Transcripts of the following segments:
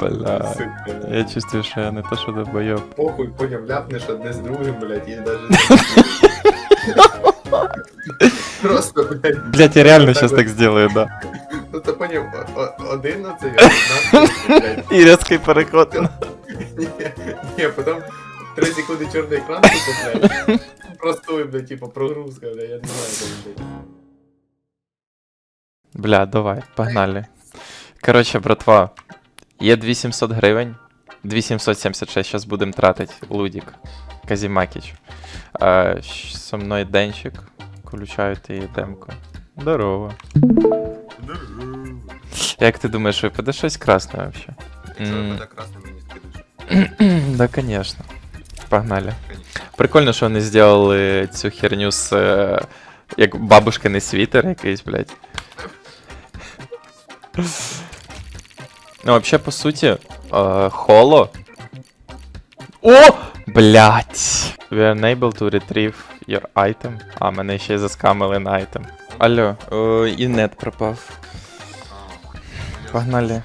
Бля. Сука. Я чувствую, що я не то, що долбойоб. Похуй, поняв, ляпнеш одне з другим, блядь, і даже... Просто, блядь, Блять, я реально сейчас так сделаю, да. ну ти поняв, один на це, блядь. І різкий переход. Ні, ні, потім 3 секунди чорний екран, типу, блядь. Простой, блядь, типу, прогрузка, блядь, я не знаю, там, блядь. Бля, давай, погнали. Короче, братва, є 2700 гривень. 2776 зараз будемо тратити. Лудік. Казімакіч. Е, со мною денчик. Включаю ти демку. Здорово. Як ти думаєш, випаде щось красне вообще? Якщо випаде красний, мені скидиш. да, конечно. Погнали. Прикольно, що вони зробили цю херню з. е, як бабушкиний світер якийсь, блядь. Ну, вообще, по суті, е, холо. О! Блять! We are unable to retrieve your item. А, мене ще й заскамили на item. Алло, о, і нет пропав. Погнали.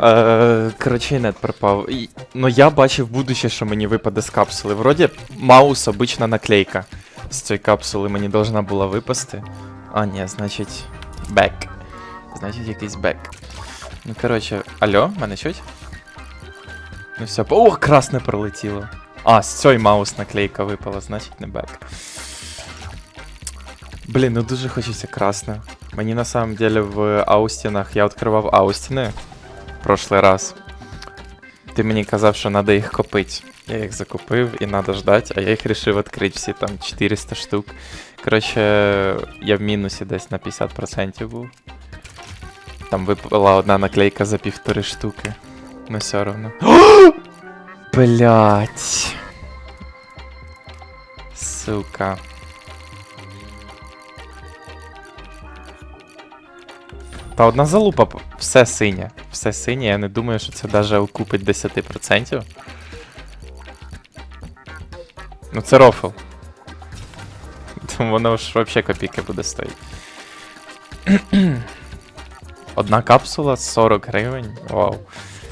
Е, коротше, нет пропав. І, ну я бачив будуще, що мені випаде з капсули. Вроді маус обична наклейка. З цієї капсули мені должна була випасти. А, ні, значить. Бек. Значить, якийсь бек. Ну, коротше, алло, мене чуть? Ну все, о, красне пролетіло. А, з цієї маус наклейка випала, значить не бек. Блін, ну дуже хочеться красне. Мені на самом деле в Аустінах я відкривав Аустіни прошлий раз. Ти мені казав, що треба їх купити. Я їх закупив і треба ждати, а я їх вирішив відкрити всі там 400 штук. Коротше, я в мінусі десь на 50% був. Там випала одна наклейка за півтори штуки. Ну все одно. Блять. Сука. Та одна залупа, все синє. Все синє, я не думаю, що це даже окупить 10%. Ну це рофл. Тому воно ж вообще копійки буде стоїть. Одна капсула 40 гривень. Вау.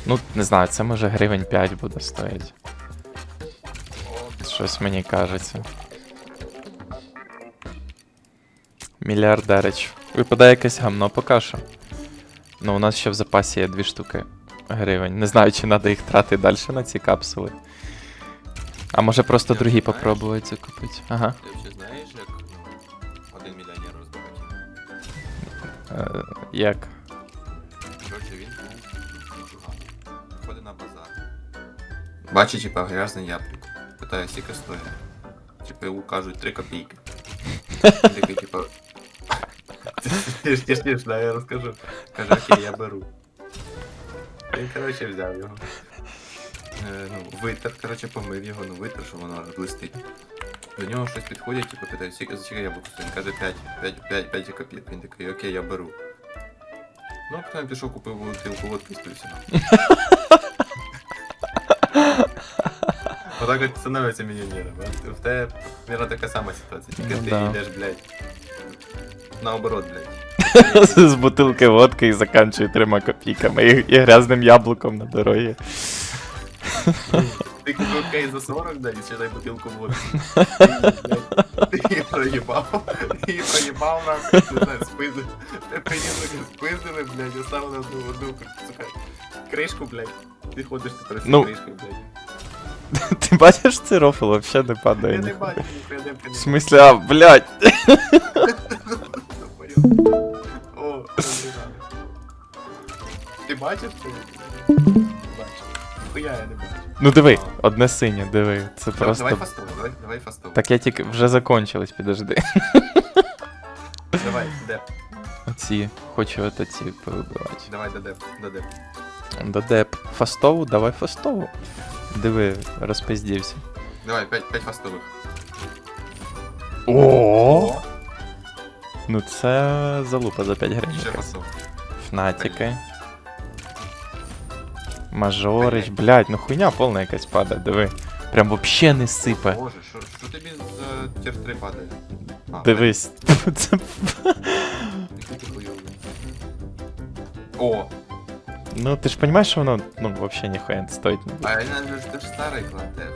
Ну, не знаю, це може гривень 5 буде стоїть. Щось мені кажеться. Мільярдерич. Випадає якесь гамно поки що. Ну, у нас ще в запасі є дві штуки гривень. Не знаю, чи треба їх тратити далі на ці капсули. А може просто другі попробувати закупити. Ага. Ти взагалі знаєш, як ну, один мільйонер розбагатів? Е, як? Бачить, типа, грязне яблуко. Питає, скільки стоїть. Типа, йому кажуть 3 копійки. Такий, типа. Тиш, тиш, тиш, да, я розкажу. Каже, окей, я беру. Він, коротше, взяв його. Е, ну, витер, коротше, помив його, ну витер, що воно блистить. До нього щось підходять, типу, питають, скільки за яблуко стоїть? Він каже 5, 5, 5, 5 копійок. Він такий, окей, я беру. Ну, а потім пішов, купив бутилку водки спився. Отак от становиться мільйонером. В тебе, мабуть, така сама ситуація. Тільки ти да. йдеш, блядь. Наоборот, блядь. З бутилки водки і заканчує трьома копійками і, і грязним яблуком на дорогі. Ти купив кейс за 40, да, і ще дай бутилку водки. Ти, її проїбав. Ти її проїбав знаю, спиздили. Ти приїхали, спиздили, блядь, оставили одну одну, кришку, блядь. Ти ходиш тепер з Ну, кришкою, блядь. Ти бачиш цей рофл вообще не падає. Я не бачу, ніхуя демки В не смысле, а, блядь. О, не надо. Ти бачиш це? Бачу. Хуя я не бачу. Ну диви, одне синє, диви. Це Давай- просто. Давай фастово, давай, давай фастово. Так я тільки вже закончилось, підожди. Давай, деп, Оці, хочу от оці повибивати. давай, до деп, до деп. До деп. Фастову, давай фастову. Диви, розпиздівся. Давай, 5, 5 фастових. О! Ну це залупа за 5 гривень. Ще якась. фастових. Фнатики. Мажорич, блядь, ну хуйня повна якась падає, диви. Прям вообще не сипе. Боже, що, що тобі за тір 3 падає? А, Дивись. Це... О, Ну, ти ж розумієш, що воно ну, взагалі ніхуя не стоїть. не буде. А він же ж теж старий клантер.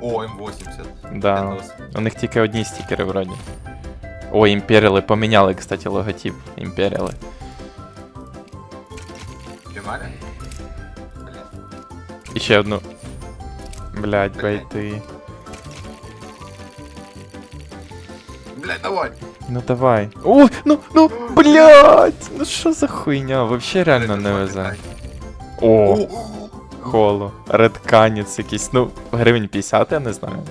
О, М80. Да. Windows. У них тільки одні стікери вроді. О, імперіали поміняли, кстати, логотип. Імперіали. Піймали? Блін. І ще одну. Блять, Блядь. бейти. Блядь, давай. Ну давай. О, ну, ну, блять! Ну що за хуйня? Вообще реально не везе. О, холо. Редканець якийсь. Ну, гривень 50, я не знаю.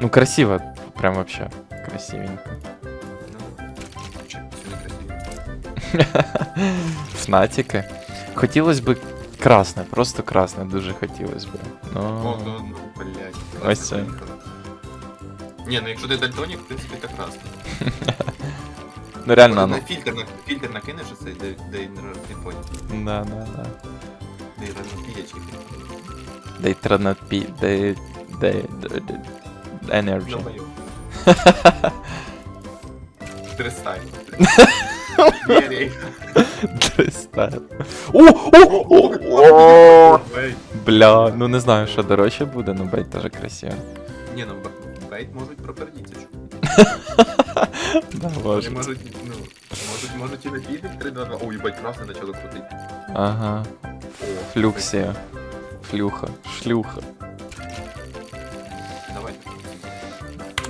Ну, красиво. Прям вообще. Красивенько. Фнатики. Хотілося б красне, просто красне, дуже хотілося б. Ну, блядь. Ось це. Ні, ну якщо ти дальтонік, в принципі, так красно. ну реально, ну. фільтр, на фільтр накинеш оцей, де, де не поняв. Да, да, да. Де розпіячки. They try not be they they, they, they energy. Трестай. Дристар. О, о, о, о! Бля, ну не знаю, що дорожче буде, ну бейт теж красиво. Ні, ну б- бейт можуть пропердіться. Да, Вони може. можуть, ну, можуть, можуть і на фільм 3 2 2 Ой, їбать, красно почало крутити. Ага. О, Флюксія. Флюха. Шлюха. Давай.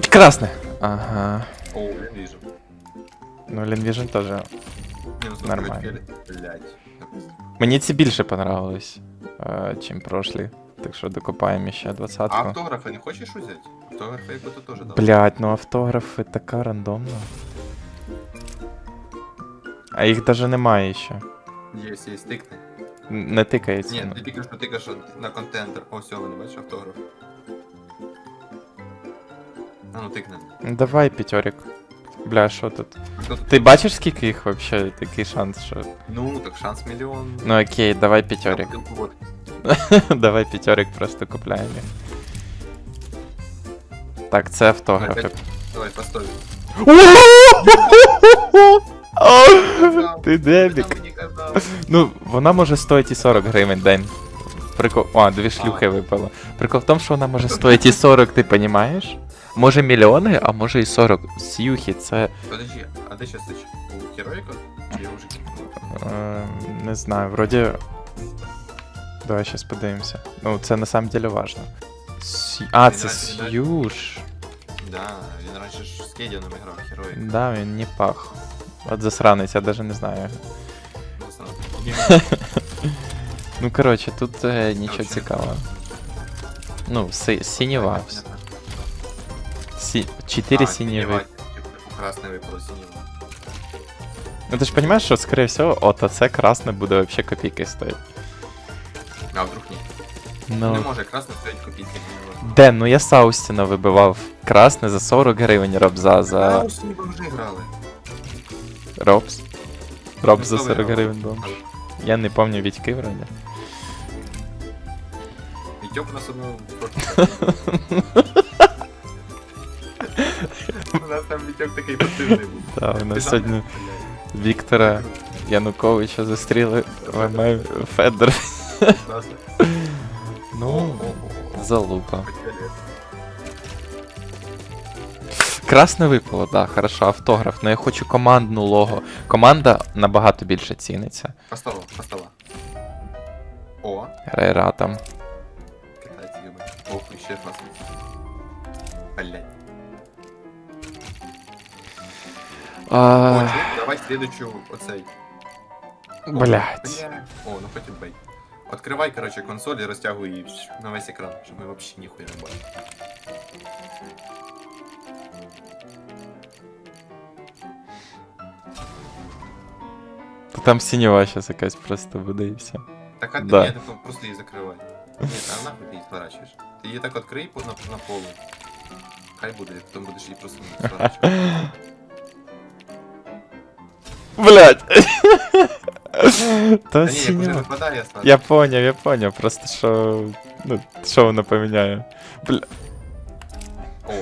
Красне. Ага. О, я вижу. Ну, Лінвіжн теж. Ні, ну, слухай, Нормально. фіолет- Блядь. Мені ці більше понравились, е, чим прошлі. Так що докопаємо ще А двадцятку. автографи не хочеш взяти? Автографи як будто теж дав. Блять, ну автографи така рандомна. А їх даже немає ще. Є, є, стикни. Н- Не тикається. Ні, ну. ти тільки що тикаєш на контентер. О, все, вони бачиш автограф. А ну тикни. Ну, Давай п'ятьорик. Бля, що тут? Хто тут? Ти бачиш, скільки їх вообще такий шанс, що. Ну, так шанс мільйон. Ну окей, давай п'ятьорик. Там бутилку водки. давай п'ятьорик просто купляємо. Так, це автографи. Давай, постой. Ти дебік. Ну, вона може стоїть і 40 гривень день. Прикол. О, дві шлюхи випало. Прикол в тому, що вона може стоїть і 40, ти понімаєш? Може мільйони, а може і 40. Сюхи, це. Подожди, а де щас? У Героїка? Чи я вже не знаю, вроді. Давай щас подивимося. Ну, це на самом деле важно. Сю... А, це Сьюш. Да, він раніше ж з Кедіаном грав Героїк. Да, він не пах. От засранець, я даже не знаю. Ну, коротше, тут е, нічого Короче. цікавого. Ну, си- синєва. Сі... Чотири синєві. Красне випало синєва. Ну ти ж розумієш, що, скорее всего, от оце красне буде вообще копійки стоїть. А вдруг ні? Не Ну. може, красне стоїть копійки. не. Де, ну я Саустіна вибивав красне за 40 гривень Робза за. усі вже грали. Робс. Робс за Ну, 40 гривень був. Я не пам'ятаю Вітьки вроді. Вітьок у нас одну У нас там Вітьок такий пасивний був. Та, у нас сьогодні? Віктора Януковича зустріли в Федор. Ну, залупа. Красне випало, да, хорошо, автограф. Ну я хочу командну лого. Команда набагато більше ціниться. По столу, по. О, Рейра там. китайці юбать. Ох, ще класно. Блять. А, давай следующую оцей. Блять. О, ну хоть бей. Открывай, короче, консоль и растягивай її на весь екран, щоб ми вообще ніхуя не бачили. Там синева зараз якась просто буде і все. Так, а ти Да. ні, ти просто її закривай. Ні, та нахуй ти її сворачуєш. Ти її так відкрий на, на полу. Хай буде, потім будеш її просто сворачувати. Блять. Та ні, я. Я поняв, я поняв, просто що. Ну, що воно поміняє. Бля. О,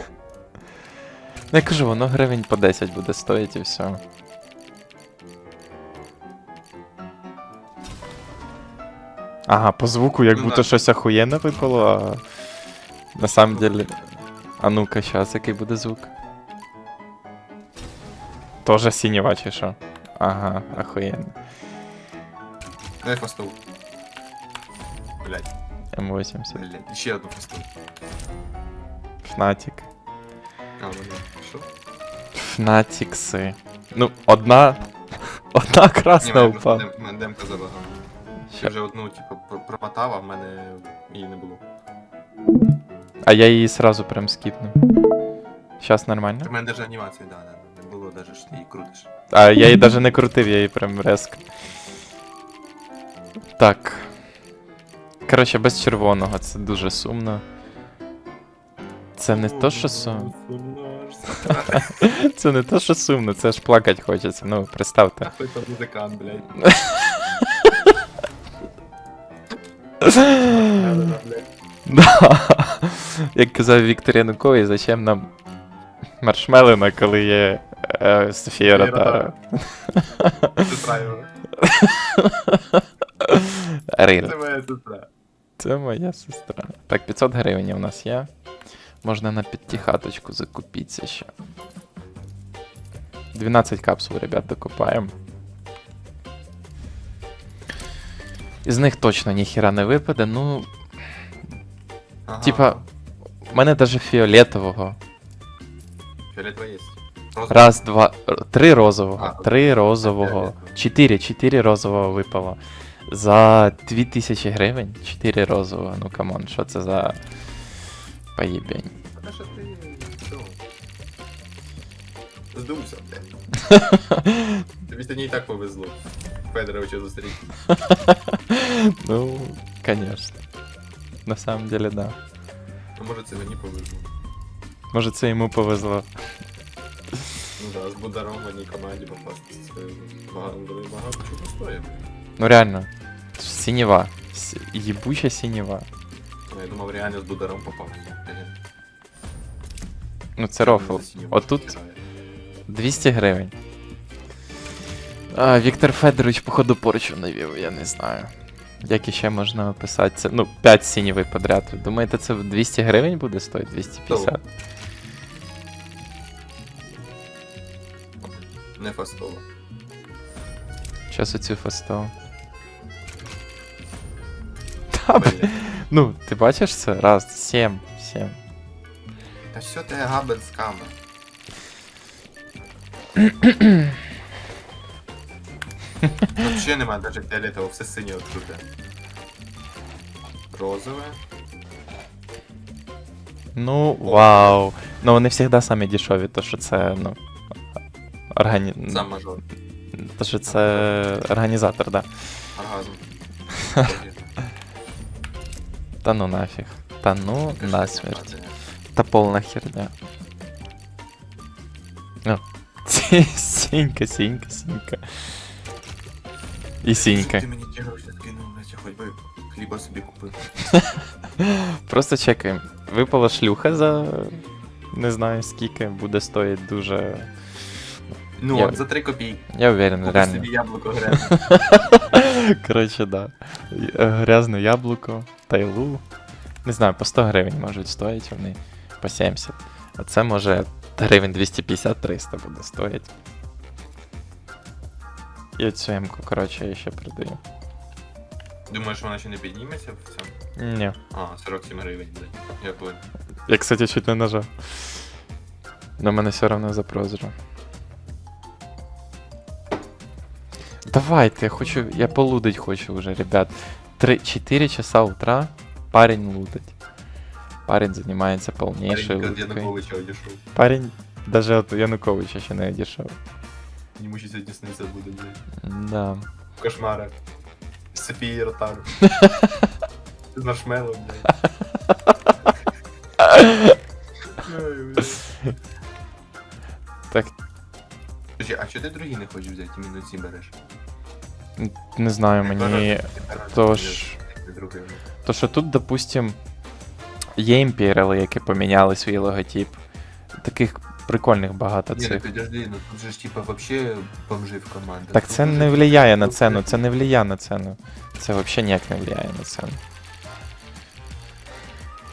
Ну я кажу, воно гривень по 10 буде стоїти і все. Ага, по звуку як Ну будто да. щось охуєнне випало, а на самом деле. А ну-ка, щас, який буде звук? Тоже синєва чи що? Ага, охуєнно. Дай фасту. Блять, М80. блять. Ще одну фасту. Фнатік. А, ну ну. Що? Фнатікси. Ну, одна. Одна красна упала. дем- мене демка залагала. Ща. Я вже одну, типу, пр- промотав, а в мене її не було. А я її сразу прям скіпнув. Щас нормально? У мене навіть анімації, да, да, да, не було навіть, що ти її крутиш. А я її навіть не крутив, я її прям резко. Так. Коротше, без червоного, це дуже сумно. Це не то, що сумно. Це не то, що сумно, це ж плакать хочеться. Ну, представте. Музикант, блядь. Да. Як казав Віктор Янукович, зачем нам маршмелина, коли є е, Софія Ротара. Сестра його. Це моя сестра. Це моя сестра. Так, 500 гривень у нас є. Можна на п'ятихаточку закупитися ще. 12 капсул, ребят, докупаємо. Із них точно ніхіра не випаде, ну. Ага. Типа, у мене даже фіолетового. Фіолетова є. Раз, два, три розового. А, Три розового. фіолетового. Чотири, чотири розового випало. За 2000 гривень? Чотири розового. Ну камон, що це за поїбень. Та що ти... що? Здумся, блядь. Тобі сьогодні і так повезло. Федоровича зустріти. Ну, конечно. На самом деле, да. Ну, може, це мені повезло. Може це йому повезло. Ну да, з Бударом в одній команді попасти. Це багато, багато чого стоїть. Ну реально. Синева. С- Єбуча синева. Ну, Я думав, реально з Бударом попав. Ну це рофл. Отут 200 гривень. А, Віктор Федорович, походу, порчу навів, я не знаю. Як іще можна описати це? Ну, 5 синєвий подряд. Думаєте, це 200 гривень буде стоїти? 250? Не фастово. Щас оцю фастову. Та, ну, ти бачиш це? Раз, 7, 7. Та що ти габен з камер? Вообще нема даже фіолетового, все синє откруте. Розове. Ну, вау. Ну, вони завжди самі дешеві, то що це, ну. Органі... Сам мажор. То що це організатор, да. Оргазм. Та ну нафіг. Та ну насмерть. Та повна херня. Ну. Сінька, сінька, сінька. І сінька. Ти мені ті гроші скинув, хоч би хліба собі купив. Просто чекаємо. Випала шлюха за. Не знаю скільки, буде стоїть дуже. Ну, Я- от за 3 копійки. Я уверен, Купиш реально. собі яблуко грязне. Коротше, да. Е, Грязне яблуко, тайлу. Не знаю, по 100 гривень можуть стоїть вони, по 70. А це може гривень 250-300 буде стоїть. І оцю емку, коротше, я ще продаю. Думаєш, вона ще не підніметься в цьому? Ні. А, 47 гривень, блядь. Я понял. Я, кстати, чуть не нажав. Но мене все равно запрозру. Давайте, я хочу. Я полудить хочу уже, ребят. 3-4 часа утра парень лутать. Парень занимается полнейшей Парень від луткой. Януковича одійшов. Парень даже от Януковича ще не одійшов. Йому ще сьогодні сниться буде, блядь. Да. В кошмарах. З Софією Ротару. З маршмелом, блядь. Ой, блядь. Так, Слушай, а чого ти другі не хочеш взяти, іменно ці береш? Не знаю, мені. То ж. То що тут, допустим, є імперіали, які поміняли свій логотип. Таких прикольних багато Ні, ну цих. підожди, ну тут же ж типа вообще бомжи в команді. Так це не влияє на ціну, це не влияє на ціну. Це взагалі ніяк не влияє на ціну.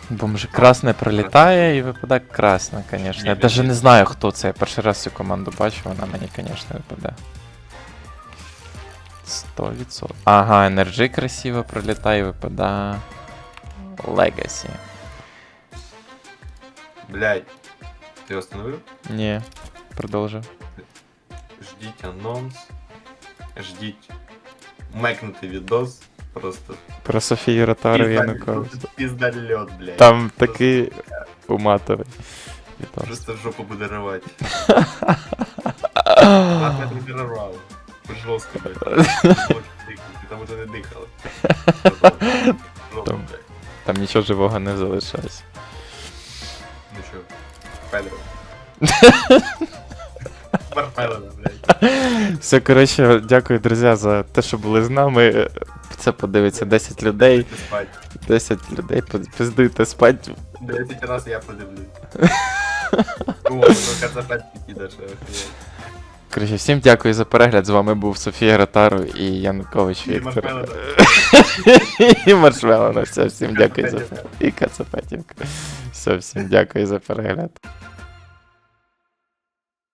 Бомж красне пролітає і випадає красне, звісно. Я навіть не знаю, хто це. Я перший раз цю команду бачу, вона мені, звісно, випаде. 100%. Ага, енерджі красиво пролітає і випадає. Legacy. Блядь. Ти остановив? Ні, продовжу. Ждіть анонс. Ждіть мекнутий відос. Просто Про Софію Ротару пізда- Янукович. Піздальот, блядь. Там такий уматовий. відос. Просто в жопу буде Жорстко, блядь. Там уже не дихали. Там. Там нічого живого не. Ну що, Педро. Все, коротше, дякую, друзі, за те, що були з нами. Це подивиться 10 людей. 10 людей пиздуйте спать. 10 раз я подивлюсь. О, ну кацапет підеш. Коротше, всім дякую за перегляд. З вами був Софія Ротару і Янукович Віктор. І Маршмеллоу. Все, всім дякую за І Кацапетівка. Все, всім дякую за перегляд.